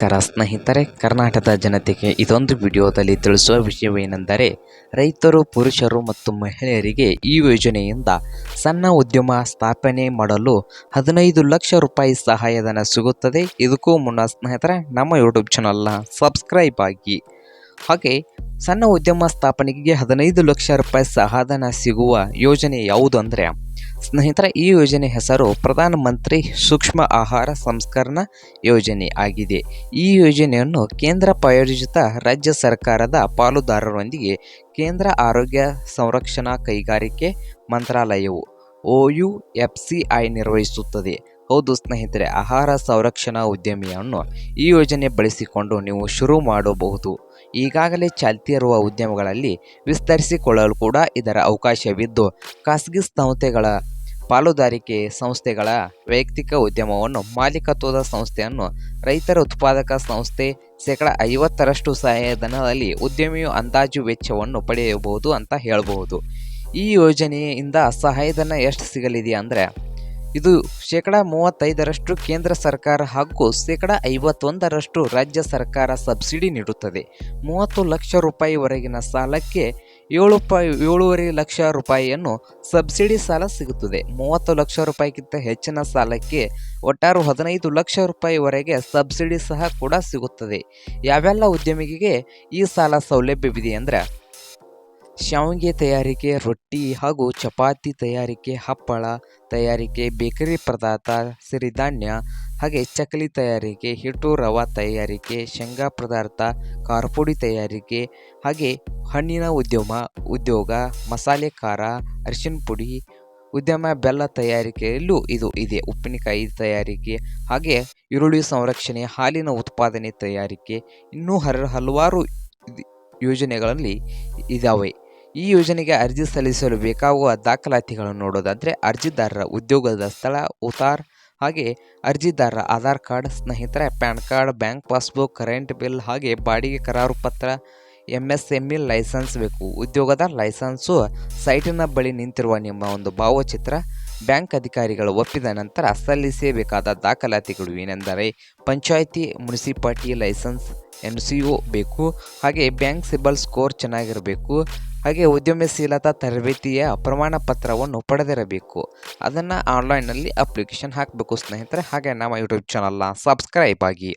ನಮಸ್ಕಾರ ಸ್ನೇಹಿತರೆ ಕರ್ನಾಟಕದ ಜನತೆಗೆ ಇದೊಂದು ವಿಡಿಯೋದಲ್ಲಿ ತಿಳಿಸುವ ವಿಷಯವೇನೆಂದರೆ, ರೈತರು, ಪುರುಷರು ಮತ್ತು ಮಹಿಳೆಯರಿಗೆ ಈ ಯೋಜನೆಯಿಂದ ಸಣ್ಣ ಉದ್ಯಮ ಸ್ಥಾಪನೆ ಮಾಡಲು ಹದಿನೈದು ಲಕ್ಷ ರೂಪಾಯಿ ಸಹಾಯಧನ ಸಿಗುತ್ತದೆ. ಇದಕ್ಕೂ ಮುನ್ನ ಸ್ನೇಹಿತರೆ, ನಮ್ಮ ಯೂಟ್ಯೂಬ್ ಚಾನಲ್ನ ಸಬ್ಸ್ಕ್ರೈಬ್ ಆಗಿ. ಹಾಗೆ, ಸಣ್ಣ ಉದ್ಯಮ ಸ್ಥಾಪನೆಗೆ ಹದಿನೈದು ಲಕ್ಷ ರೂಪಾಯಿ ಸಹಾಯಧನ ಸಿಗುವ ಯೋಜನೆ ಯಾವುದು ಅಂದರೆ ಸ್ನೇಹಿತರೆ, ಈ ಯೋಜನೆ ಹೆಸರು ಪ್ರಧಾನ ಮಂತ್ರಿ ಸೂಕ್ಷ್ಮ ಆಹಾರ ಸಂಸ್ಕರಣ ಯೋಜನೆ ಆಗಿದೆ. ಈ ಯೋಜನೆಯನ್ನು ಕೇಂದ್ರ ಪ್ರಾಯೋಜಿತ ರಾಜ್ಯ ಸರ್ಕಾರದ ಪಾಲುದಾರರೊಂದಿಗೆ ಕೇಂದ್ರ ಆರೋಗ್ಯ ಸಂರಕ್ಷಣಾ ಕೈಗಾರಿಕೆ ಮಂತ್ರಾಲಯವು O U F C I ನಿರ್ವಹಿಸುತ್ತದೆ. ಹೌದು ಸ್ನೇಹಿತರೆ, ಆಹಾರ ಸಂರಕ್ಷಣಾ ಉದ್ಯಮಿಯನ್ನು ಈ ಯೋಜನೆ ಬಳಸಿಕೊಂಡು ನೀವು ಶುರು ಮಾಡಬಹುದು. ಈಗಾಗಲೇ ಚಾಲ್ತಿಯಿರುವ ಉದ್ಯಮಗಳಲ್ಲಿ ವಿಸ್ತರಿಸಿಕೊಳ್ಳಲು ಕೂಡ ಇದರ ಅವಕಾಶವಿದ್ದು, ಖಾಸಗಿ ಸಂಸ್ಥೆಗಳ ಪಾಲುದಾರಿಕೆ ಸಂಸ್ಥೆಗಳ ವೈಯಕ್ತಿಕ ಉದ್ಯಮವನ್ನು ಮಾಲೀಕತ್ವದ ಸಂಸ್ಥೆಯನ್ನು ರೈತರ ಉತ್ಪಾದಕ ಸಂಸ್ಥೆ ಶೇಕಡ ಐವತ್ತರಷ್ಟು ಸಹಾಯಧನದಲ್ಲಿ ಉದ್ಯಮಿಯು ಅಂದಾಜು ವೆಚ್ಚವನ್ನು ಪಡೆಯಬಹುದು ಅಂತ ಹೇಳಬಹುದು. ಈ ಯೋಜನೆಯಿಂದ ಸಹಾಯಧನ ಎಷ್ಟು ಸಿಗಲಿದೆ ಅಂದರೆ, ಇದು ಶೇಕಡ ಮೂವತ್ತೈದರಷ್ಟು ಕೇಂದ್ರ ಸರ್ಕಾರ ಹಾಗೂ ಶೇಕಡ ಐವತ್ತೊಂದರಷ್ಟು ರಾಜ್ಯ ಸರ್ಕಾರ ಸಬ್ಸಿಡಿ ನೀಡುತ್ತದೆ. ಮೂವತ್ತು ಲಕ್ಷ ರೂಪಾಯಿವರೆಗಿನ ಸಾಲಕ್ಕೆ ಏಳು ಪ ಏಳೂವರೆ ಲಕ್ಷ ರೂಪಾಯಿಯನ್ನು ಸಬ್ಸಿಡಿ ಸಾಲ ಸಿಗುತ್ತದೆ. ಮೂವತ್ತು ಲಕ್ಷ ರೂಪಾಯಿಗಿಂತ ಹೆಚ್ಚಿನ ಸಾಲಕ್ಕೆ ಒಟ್ಟಾರು ಹದಿನೈದು ಲಕ್ಷ ರೂಪಾಯಿವರೆಗೆ ಸಬ್ಸಿಡಿ ಸಹ ಕೂಡ ಸಿಗುತ್ತದೆ. ಯಾವೆಲ್ಲ ಉದ್ಯಮಿಗೆ ಈ ಸಾಲ ಸೌಲಭ್ಯವಿದೆ ಅಂದರೆ, ಶಾವಿಗೆ ತಯಾರಿಕೆ, ರೊಟ್ಟಿ ಹಾಗೂ ಚಪಾತಿ ತಯಾರಿಕೆ, ಹಪ್ಪಳ ತಯಾರಿಕೆ, ಬೇಕರಿ ಪದಾರ್ಥ, ಸಿರಿಧಾನ್ಯ ಹಾಗೆ ಚಕ್ಕಲಿ ತಯಾರಿಕೆ, ಹಿಟ್ಟು, ರವಾ ತಯಾರಿಕೆ, ಶೇಂಗಾ ಪದಾರ್ಥ ಕಾರ್ಪುಡಿ ತಯಾರಿಕೆ ಹಾಗೆ ಹಣ್ಣಿನ ಉದ್ಯಮ, ಉದ್ಯೋಗ, ಮಸಾಲೆ ಖಾರ, ಅರಿಶಿನ ಪುಡಿ, ಉದ್ಯಮ, ಬೆಲ್ಲ ತಯಾರಿಕೆಯಲ್ಲೂ ಇದು ಇದೆ. ಉಪ್ಪಿನಕಾಯಿ ತಯಾರಿಕೆ ಹಾಗೆ ಈರುಳ್ಳಿ ಸಂರಕ್ಷಣೆ, ಹಾಲಿನ ಉತ್ಪಾದನೆ ತಯಾರಿಕೆ ಇನ್ನೂ ಹರ, ಹಲವಾರು ಯೋಜನೆಗಳಲ್ಲಿ ಇದ್ದಾವೆ ಈ ಯೋಜನೆಗೆ ಅರ್ಜಿ ಸಲ್ಲಿಸಲು ಬೇಕಾಗುವ ದಾಖಲಾತಿಗಳನ್ನು ನೋಡೋದಾದರೆ ಅರ್ಜಿದಾರರ ಉದ್ಯೋಗದ ಸ್ಥಳ, ಉತಾರ್ ಹಾಗೆ ಅರ್ಜಿದಾರರ ಆಧಾರ್ ಕಾರ್ಡ್ ಸ್ನೇಹಿತರ, PAN card, bank passbook, current bill ಹಾಗೆ ಬಾಡಿಗೆ ಕರಾರು ಪತ್ರ M S M E license ಬೇಕು. ಉದ್ಯೋಗದ ಲೈಸೆನ್ಸು ಸೈಟಿನ ಬಳಿ ನಿಂತಿರುವ ನಿಮ್ಮ ಒಂದು ಭಾವಚಿತ್ರ ಬ್ಯಾಂಕ್ ಅಧಿಕಾರಿಗಳು ಒಪ್ಪಿದ ನಂತರ ಸಲ್ಲಿಸಬೇಕಾದ ದಾಖಲಾತಿಗಳು ಏನೆಂದರೆ panchayat municipality license N C O ಬೇಕು, ಹಾಗೆ ಬ್ಯಾಂಕ್ ಸಿಬಲ್ ಸ್ಕೋರ್ ಚೆನ್ನಾಗಿರಬೇಕು, ಹಾಗೆ ಉದ್ಯಮಶೀಲತಾ ತರಬೇತಿಯ ಪ್ರಮಾಣ ಪತ್ರವನ್ನು ಪಡೆದಿರಬೇಕು. ಅದನ್ನು ಆನ್ಲೈನಲ್ಲಿ ಅಪ್ಲಿಕೇಶನ್ ಹಾಕಬೇಕು ಸ್ನೇಹಿತರೆ. ಹಾಗೆ ನಮ್ಮ ಯೂಟ್ಯೂಬ್ ಚಾನಲ್ನ ಸಬ್ಸ್ಕ್ರೈಬ್ ಆಗಿ.